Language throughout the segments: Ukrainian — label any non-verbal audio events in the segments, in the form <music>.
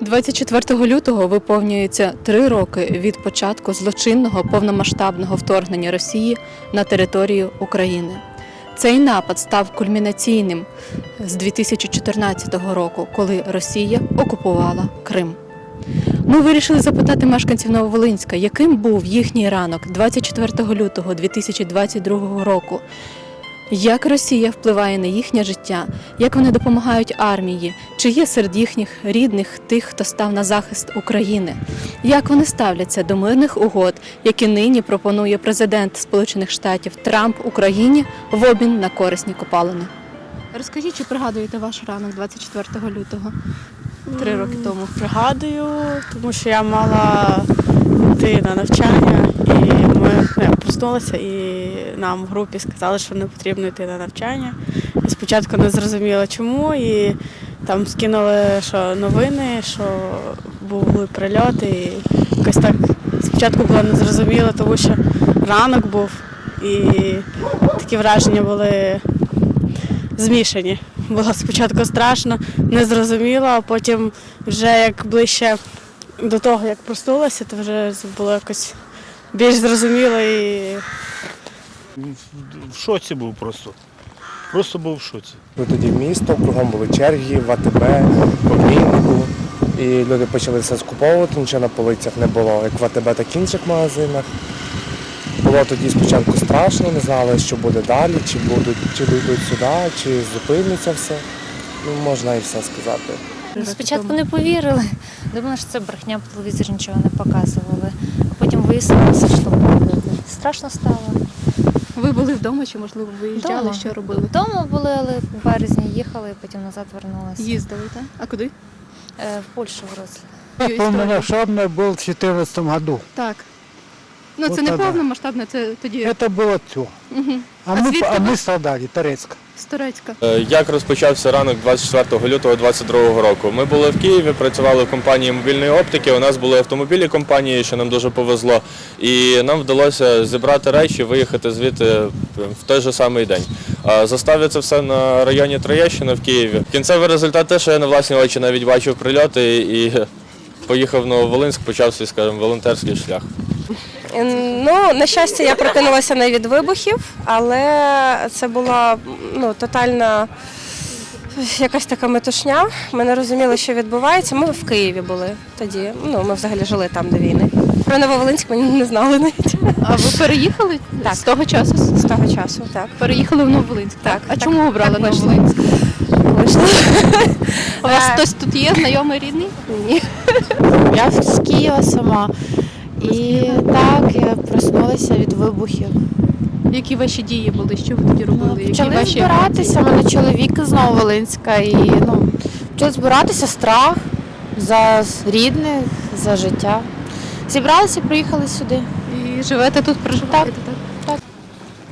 24 лютого виповнюється три роки від початку злочинного повномасштабного вторгнення Росії на територію України. Цей напад став кульмінаційним з 2014 року, коли Росія окупувала Крим. Ми вирішили запитати мешканців Нововолинська, яким був їхній ранок 24 лютого 2022 року. Як Росія впливає на їхнє життя, як вони допомагають армії, чи є серед їхніх рідних тих, хто став на захист України? Як вони ставляться до мирних угод, які нині пропонує президент Сполучених Штатів Трамп Україні в обмін на корисні копалини? Розкажіть, чи пригадуєте ваш ранок 24 лютого три роки тому? Пригадую, тому що я мала йти на навчання, і ми ну, я проснулася, і нам в групі сказали, що не потрібно йти на навчання. Спочатку не зрозуміла чому, і там скинули що новини, що були прильоти. І якось так спочатку було незрозуміло, тому що ранок був, і такі враження були змішані. Було спочатку страшно, незрозуміло, а потім вже як ближче до того, як проснулася, то вже було якось більш зрозуміло і в шоці був просто. Просто був в шоці. Ми тоді в місто, кругом були черги, в АТБ, в обміннику. І люди почали все скуповувати, нічого на полицях не було, як в АТБ, так і в інших магазинах. Було тоді спочатку страшно, не знали, що буде далі, чи будуть, чи дійдуть сюди, чи зупиниться все. Ну, можна і все сказати. Спочатку не повірили. Думали, що це брехня, по телевізорі нічого не показували. А потім вияснилося, що. Страшно стало. Ви були вдома чи можливо виїжджали? Вдома. Що робили? Вдома були, але в березні їхали, потім назад вернулися. Їздили, так? А куди? Е, В Польщу виросли. Полномасштабный был в 2014 году. Так. Ну, Вот це не тогда. повномасштабне, це тоді Это было все. Мгм. А, А мы, звідки а ви? мы страдали, Торецк. з Турецька. Е, Як розпочався ранок 24 лютого 2022 року? Ми були в Києві, працювали в компанії мобільної оптики. У нас були автомобілі компанії, що нам дуже повезло. І нам вдалося зібрати речі, виїхати звідти в той же самий день. А Заставив це все на районі Троєщина в Києві. Кінцевий результат те, що я на власні очі навіть бачив прильоти і <laughs> поїхав в Нововолинськ, почав свій, скажімо, волонтерський шлях. Ну, на щастя, я прокинулася не від вибухів, але це була ну, тотальна якась така метушня. Ми не розуміли, що відбувається. Ми в Києві були тоді. Ну, ми взагалі жили там до війни. Про Нововолинськ ми не знали навіть А ви переїхали Так. з того часу? з того часу. Так, Переїхали в Нововолинськ. Так, А так, чому обрали так. Нововолинськ? вийшло. У вас Е. хтось тут є, знайомий рідний? Ні. Я з Києва сама. І так, я проснулася від вибухів. Які ваші дії були? Що ви тоді робили? Які Почали ваші збиратися, у мене чоловік з Нововолинська, і ну, почали збиратися страх за рідних, за життя. Зібралися, приїхали сюди. І живете тут, проживаєте? Так.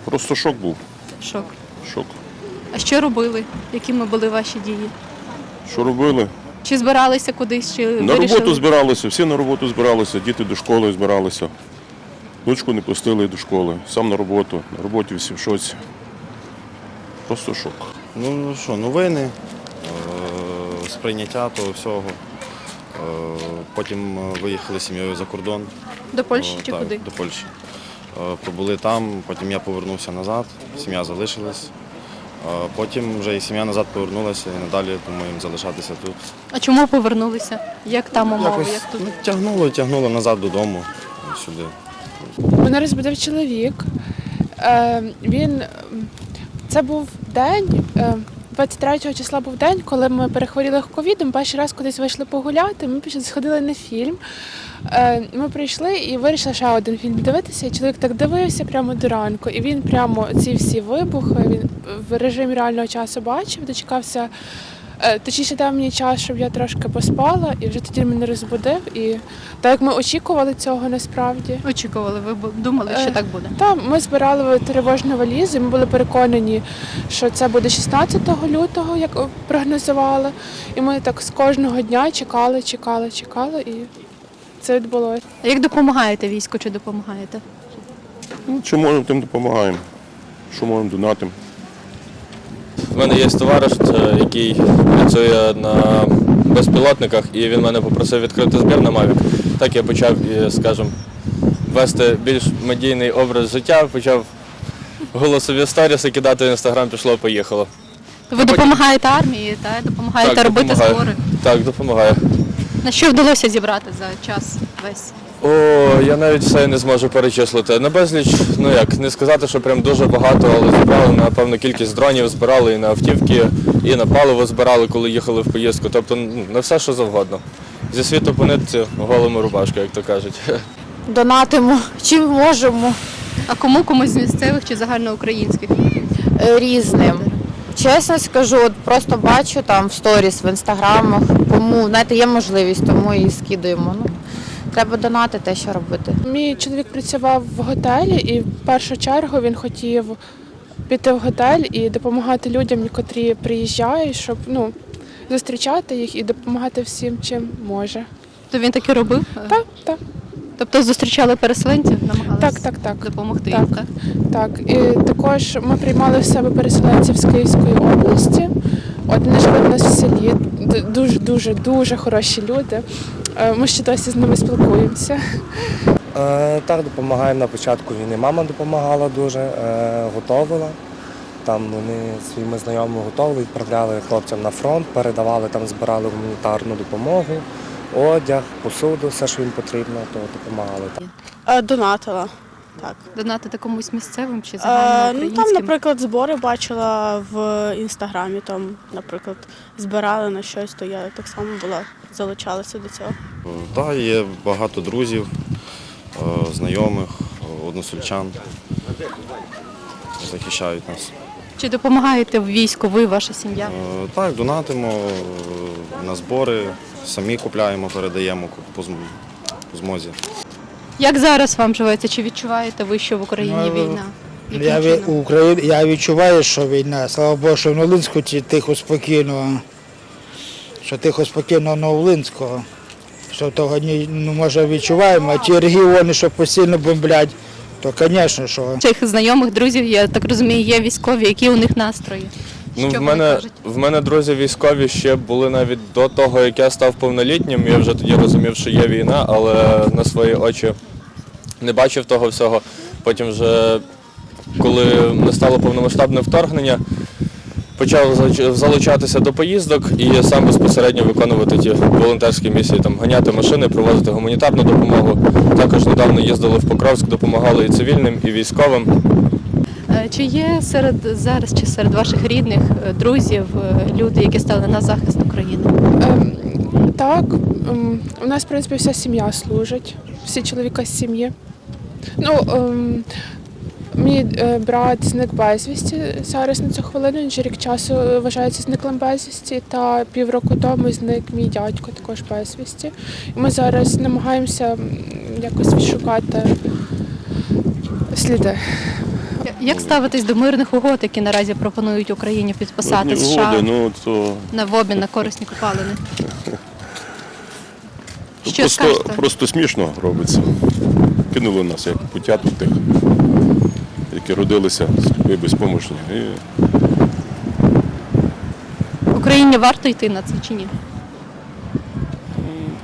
Просто шок був. Шок. Шок. А що робили? Якими були ваші дії? Що робили? Чи збиралися кудись, чи На вирішили? роботу збиралися, всі на роботу збиралися, діти до школи збиралися. Дочку не пустили до школи, сам на роботу. На роботі всі в шоці. Просто шок. Ну що, новини, е, сприйняття того всього. Е, Потім е, виїхали з сім'єю за кордон. До Польщі Е, чи так, куди? До Польщі. Е, Пробули там, потім я повернувся назад, сім'я залишилась. Е, Потім вже і сім'я назад повернулася і надалі думаємо залишатися тут. А чому повернулися? Як там умови? Якось Як тут? ну, тягнуло, тягнуло назад додому, сюди. Мене розбудив чоловік. Е, він це був день. Е, 23 числа був день, коли ми перехворіли ковідом. Перший раз кудись вийшли погуляти. Ми пішли сходили на фільм. Е, Ми прийшли і вирішили ще один фільм дивитися. І чоловік так дивився прямо до ранку. І він прямо ці всі вибухи він в режимі реального часу бачив, дочекався. е, Точніше дав мені час, щоб я трошки поспала, і вже тоді мене розбудив. І так як ми очікували цього насправді. Очікували, ви думали, що Е, так буде? Та ми збирали тривожну валізу. і Ми були переконані, що це буде 16 лютого, як прогнозували. І ми так з кожного дня чекали, чекали, чекали, і це відбулося. А як допомагаєте війську чи допомагаєте? Ну, чи можемо, тим допомагаємо. Що можемо донатимо. У мене є товариш, е, який працює на безпілотниках, і він мене попросив відкрити збір на Mavic. Так я почав, скажімо, вести більш медійний образ життя, почав голосові сторіси кидати в інстаграм, пішло, поїхало. Ви допомагаєте армії та допомагаєте Так, робити допомагаю. збори. Так, допомагає. На що вдалося зібрати за час весь? О, я навіть все не зможу перечислити. На безліч, ну як, не сказати, що прям дуже багато, але зібрали на певну кількість дронів, збирали і на автівки, і на паливо збирали, коли їхали в поїздку. Тобто ну, на все, що завгодно. Зі світу по нитці голими рубашка, як то кажуть. <laughs> Донатимо чим можемо А кому комусь з місцевих чи загальноукраїнських? е, різним. Чесно скажу, от просто бачу там в сторіс, в інстаграмах, кому знаєте, є можливість, тому і скидуємо. Ну, треба донати те, що робити. Мій чоловік працював в готелі, і в першу чергу він хотів піти в готель і допомагати людям, котрі приїжджають, щоб ну, зустрічати їх і допомагати всім, чим може. То він так і робив? Так, так, Тобто зустрічали переселенців, намагалися так, так, так. допомогти Так. їм, так? Так, і також ми приймали в себе переселенців з Київської області. От вони жили в нас в селі. Д- Дуже, дуже, дуже хороші люди. Е, Ми ще досі з ними спілкуємося. Е, так, допомагаємо на початку війни. Мама допомагала дуже, е, готовила. Там вони своїми знайомими готовили, відправляли хлопцям на фронт, передавали там, збирали гуманітарну допомогу, одяг, посуду, все, що їм потрібно, то допомагали. Е, Донатила. Так. Донатити комусь місцевим чи Е, ну там, наприклад, збори бачила в інстаграмі. Там, наприклад, збирали на щось, то я так само була залучалася до цього. Так, є багато друзів, е, знайомих, е, односельчан. Захищають нас. Чи допомагаєте в війську ви, ваша сім'я? Е, Так, донатимо е, на збори, самі купляємо, передаємо по змозі. Як зараз вам живеться? Чи відчуваєте ви, що в Україні Ну, війна? Я, ві- чином? Україн, я відчуваю, що війна. Слава Богу, що в Новолинську тихо спокійно, що тихо спокійно Новолинського. Що того ні, ну, може відчуваємо, а ті регіони, що постійно бомблять, то, звісно, що. цих знайомих, друзів, я так розумію, є військові, які у них настрої? Ну, Що в вони мене, кажуть? в мене друзі військові ще були навіть до того, як я став повнолітнім. Я вже тоді розумів, що є війна, але на свої очі не бачив того всього. Потім вже, коли настало повномасштабне вторгнення, почав залучатися до поїздок і сам безпосередньо виконувати ті волонтерські місії, там ганяти машини, провозити гуманітарну допомогу. Також недавно їздили в Покровськ, допомагали і цивільним, і військовим. Е, Чи є серед зараз чи серед ваших рідних е, друзів е, люди, які стали на захист України? Ем, Так, ем, у нас, в принципі, вся сім'я служить, всі чоловіка з сім'ї. Ну, ем, мій е, брат зник безвісті зараз на цю хвилину, він вже рік часу вважається зниклим безвісті, та півроку тому зник мій дядько також безвісті. І ми зараз намагаємося якось відшукати сліди. Як ставитись до мирних угод, які наразі пропонують Україні підписати Одні США угоди, ну, то на в обмін на корисні копалини? <laughs> Що просто, скажете? просто смішно робиться. Кинули нас як путяток тих, які родилися сліпі, безпомощні. І Україні варто йти на це чи ні?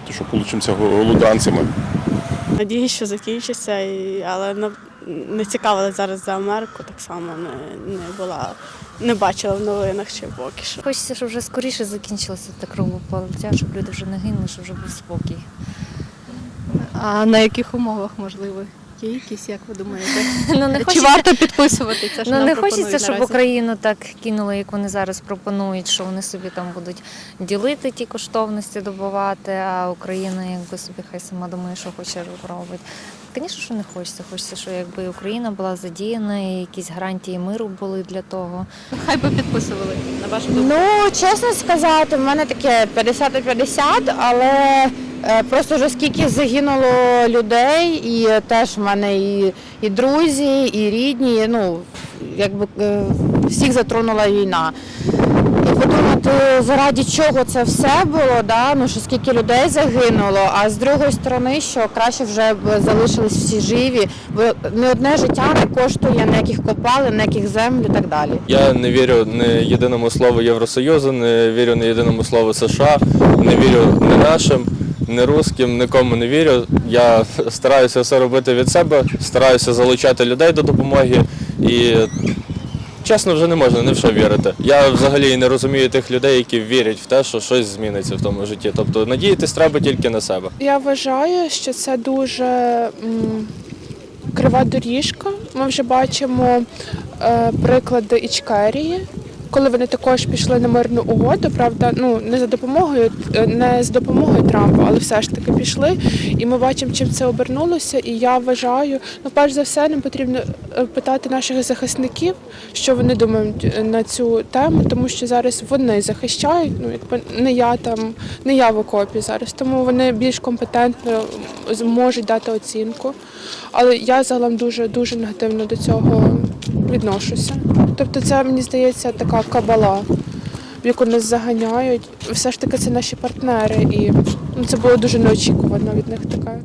то, що получимося голоданцями. Надіюсь, що закінчиться, і, але не цікавилась зараз за Америку, так само не, не була, не бачила в новинах ще поки що. Хочеться, щоб вже скоріше закінчилося та кровопролиття, щоб люди вже не гинули, щоб вже був спокій. А на яких умовах можливо? Є якісь, як ви думаєте? <laughs> Ну, не Чи хочеться, варто підписувати це? що ну, нам не пропонують хочеться, щоб наразі? Україну так кинули, як вони зараз пропонують, що вони собі там будуть ділити ті коштовності, добувати, а Україна якби собі хай сама думає, що хоче робить. Звісно, що не хочеться. Хочеться, щоб якби Україна була задіяна, і якісь гарантії миру були для того. Хай би підписували, на вашу думку. Ну, чесно сказати, в мене таке 50 на 50, але Просто вже скільки загинуло людей, і теж в мене і, і друзі, і рідні, ну, якби е, всіх затронула війна. І подумати, заради чого це все було, да? ну, що скільки людей загинуло, а з другої сторони, що краще вже б залишились всі живі, бо не одне життя не коштує ніяких копалин, ніяких земль і так далі. Я не вірю ні єдиному слову Євросоюзу, не вірю ні єдиному слову США, не вірю ні нашим, ні русським, нікому не вірю. Я стараюся все робити від себе, стараюся залучати людей до допомоги і чесно вже не можна ні в що вірити. Я взагалі не розумію тих людей, які вірять в те, що щось зміниться в тому житті. Тобто надіятись треба тільки на себе. Я вважаю, що це дуже крива доріжка. Ми вже бачимо е, приклади Ічкерії, коли вони також пішли на мирну угоду, правда, ну не за допомогою, е, не з допомогою Трампа, але все ж таки пішли. І ми бачимо, чим це обернулося. І я вважаю, ну перш за все, нам потрібно е, питати наших захисників, що вони думають е, на цю тему, тому що зараз вони захищають. Ну якби не я там, не я в окопі зараз, тому вони більш компетентно зможуть дати оцінку. Але я загалом дуже дуже негативно до цього відношуся. Тобто, це мені здається така кабала, в яку нас заганяють. Все ж таки це наші партнери, і ну, це було дуже неочікувано від них таке.